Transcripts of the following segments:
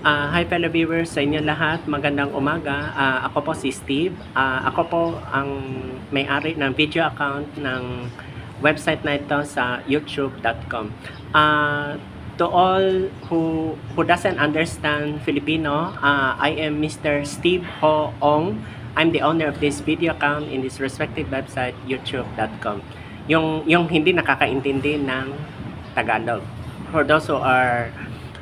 Ah, hi fellow viewers sa inyo lahat, magandang umaga. Ah, ako po si Steve. Ah, ako po ang may-ari ng video account ng website na ito sa youtube.com. Ah, to all who who doesn't understand Filipino, ah, I am Mr. Steve Ho Ong. I'm the owner of this video account in this respective website youtube.com. Yung yung hindi nakakaintindi ng Tagalog. For those who are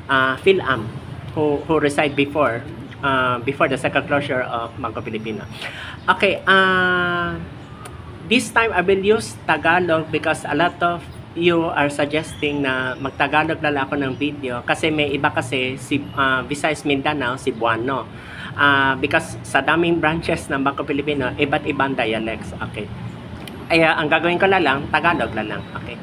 uh, PhilAm who who reside before uh, before the second closure of Bangko Pilipino. Okay, uh, this time I will use Tagalog because a lot of you are suggesting na magtagalog na lang ako ng video kasi may iba kasi si uh, Visayas Mindanao, Cebuano. Uh, because sa daming branches ng Bangko Pilipino, iba't ibang dialects. Okay. Ay, ang gagawin ko na lang, Tagalog na lang. Okay.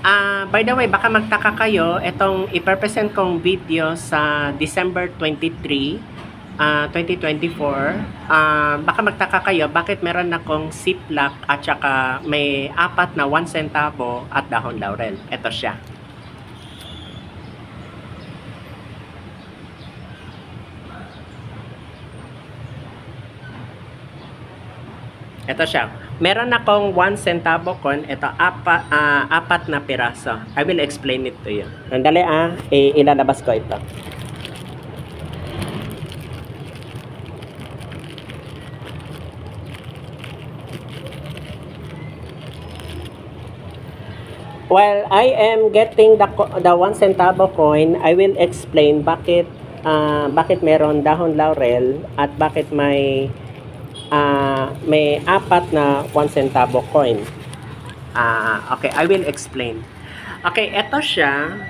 Ah, by the way, baka magtaka kayo, itong i-present kong video sa December 23, ah, 2024. Ah, baka magtaka kayo, bakit meron akong ziplock at saka may apat na 1 centavo at dahon laurel. Ito siya. Ito siya. Meron akong 1 centavo coin. Ito, apa, ah, apat na piraso. I will explain it to you. Nandali ah, I- ilalabas ko ito. While I am getting the the 1 centavo coin, I will explain bakit ah, bakit meron dahon laurel at bakit may ah, may apat na 1 centavo coin. Ah, okay, I will explain. Okay, ito siya.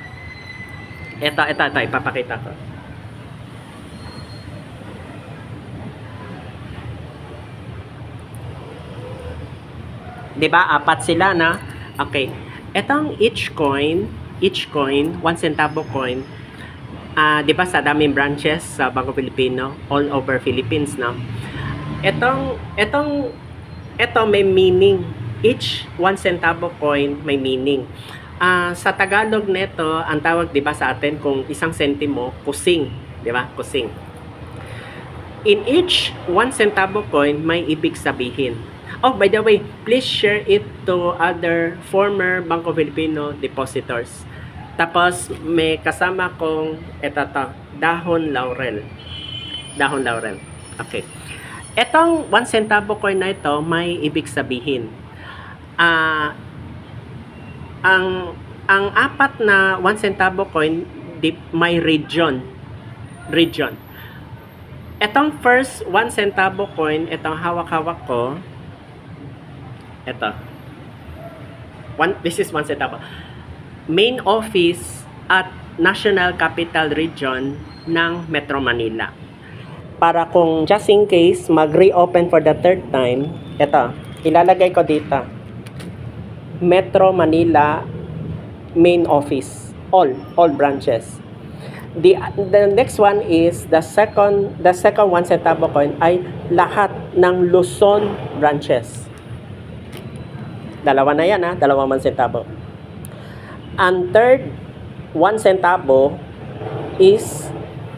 Ito, ito, ito, ipapakita ko. Di ba? Apat sila na. Okay. Etong each coin, each coin, 1 centavo coin, ah, di ba sa daming branches sa Bangko Pilipino, all over Philippines, no? Etong, etong, eto may meaning. Each 1 centavo coin may meaning. Ah, sa Tagalog neto, ang tawag 'di ba sa atin kung isang sentimo, kusing, 'di ba? Kusing. In each 1 centavo coin may ibig sabihin. Oh, by the way, please share it to other former Bangko Filipino depositors. Tapos may kasama kong eto to, dahon laurel. Dahon laurel. Okay. Etong 1 centavo coin na ito may ibig sabihin. Ah, ang ang apat na 1 centavo coin di, may region. Region. Etong first 1 centavo coin, itong hawak-hawak ko, ito. One, this is 1 centavo. Main office at National Capital Region ng Metro Manila. Para kung just in case mag-reopen for the third time, ito, ilalagay ko dito. Metro Manila main office. All all branches. The the next one is the second the second one centavo coin ay lahat ng Luzon branches. Dalawa na yan ha? Dalawa man centavo and third one centavo is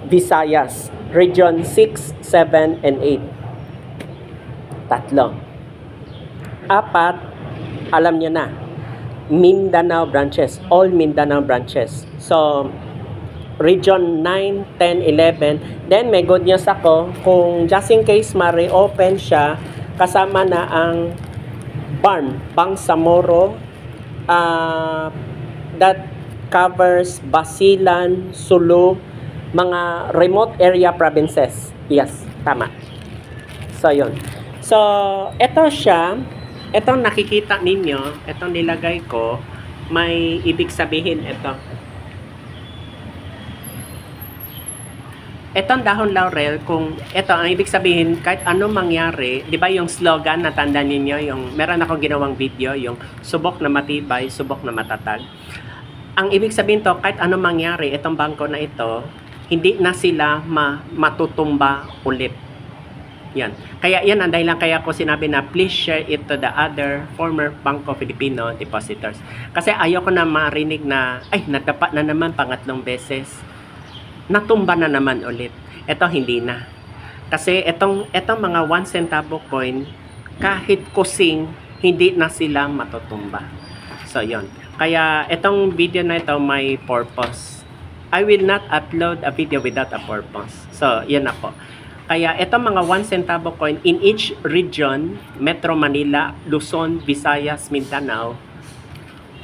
Visayas region 6 7 and 8 tatlo. Apat alam nyo na, Mindanao branches, all Mindanao branches. So, Region 9, 10, 11. Then, may good news ako, kung just in case ma-reopen siya, kasama na ang BARM, Bangsamoro, uh, that covers Basilan, Sulu, mga remote area provinces. Yes, tama. So, yun. So, ito siya, Itong nakikita ninyo, itong nilagay ko, may ibig sabihin ito. Itong dahon laurel, kung ito ang ibig sabihin, kahit ano mangyari, di ba yung slogan na tanda ninyo, yung meron akong ginawang video, yung subok na matibay, subok na matatag. Ang ibig sabihin to, kahit ano mangyari, itong bangko na ito, hindi na sila ma matutumba ulit. Yan. Kaya yan ang dahilan kaya ko sinabi na please share it to the other former Bangko Filipino depositors. Kasi ayoko na marinig na, ay, natapat na naman pangatlong beses. natumba na naman ulit. Ito hindi na. Kasi itong, itong mga 1 centavo coin, kahit kusing, hindi na sila matutumba. So, yon. Kaya itong video na ito may purpose. I will not upload a video without a purpose. So, yun na po. Kaya itong mga 1 centavo coin in each region, Metro Manila, Luzon, Visayas, Mindanao,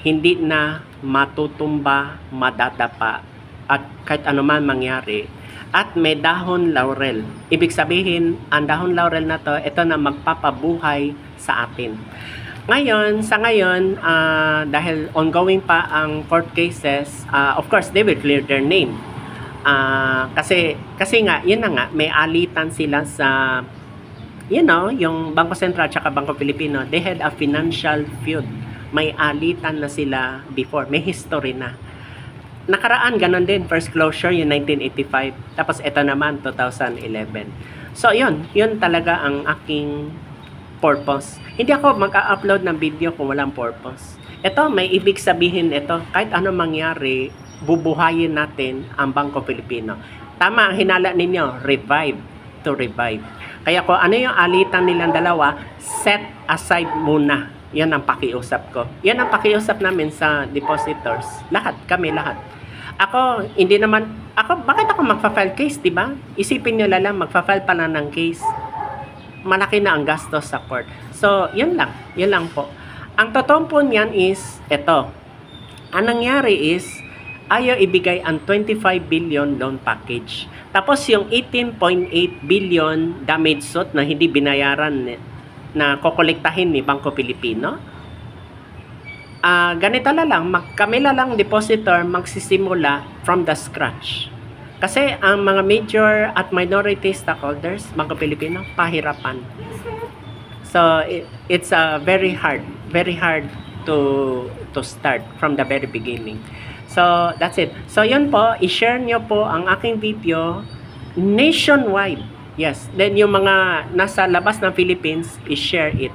hindi na matutumba, madadapa, at kahit ano man mangyari. At may dahon laurel. Ibig sabihin, ang dahon laurel na to, ito na magpapabuhay sa atin. Ngayon, sa ngayon, ah, dahil ongoing pa ang court cases, ah, of course, they will clear their name. Ah, kasi, kasi nga, yun na nga, may alitan sila sa, you know, yung Bangko Sentral at Bangko Pilipino, they had a financial feud. May alitan na sila before, may history na. Nakaraan, ganun din, first closure, yung 1985. Tapos, ito naman, 2011. So, yun, yun talaga ang aking purpose. Hindi ako mag-upload ng video kung walang purpose. Ito, may ibig sabihin ito, kahit ano mangyari, bubuhayin natin ang Bangko Pilipino. Tama ang hinala ninyo, revive to revive. Kaya kung ano yung alitan nilang dalawa, set aside muna. Yan ang pakiusap ko. Yan ang pakiusap namin sa depositors. Lahat, kami lahat. Ako, hindi naman, ako, bakit ako magfa-file case, di ba? Isipin nyo lang, magfa-file pa ng case malaki na ang gastos sa court. So, yun lang. Yun lang po. Ang totoong po niyan is, ito. Ang nangyari is, ayaw ibigay ang 25 billion loan package. Tapos yung 18.8 billion damage suit na hindi binayaran na kokolektahin ni Bangko Pilipino, ah ganito na lang, mag, kami na lang depositor magsisimula from the scratch. Kasi ang mga major at minority stockholders, Bangko Pilipino, pahirapan. So it, it's uh, very hard, very hard to to start from the very beginning. So that's it. So yun po, i-share nyo po ang aking video nationwide. Yes, then yung mga nasa labas ng Philippines, i-share it.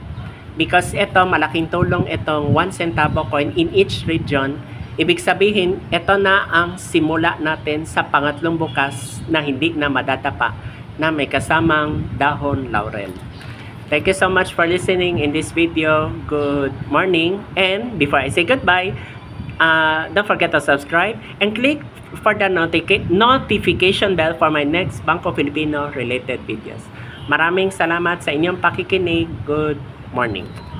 Because ito, malaking tulong itong 1 centavo coin in each region. Ibig sabihin, ito na ang simula natin sa pangatlong bukas na hindi na madatapa na may kasamang dahon laurel. Thank you so much for listening in this video. Good morning. And before I say goodbye, uh, don't forget to subscribe and click for the notica- notification bell for my next Bangko Filipino related videos. Maraming salamat sa inyong pakikinig. Good morning.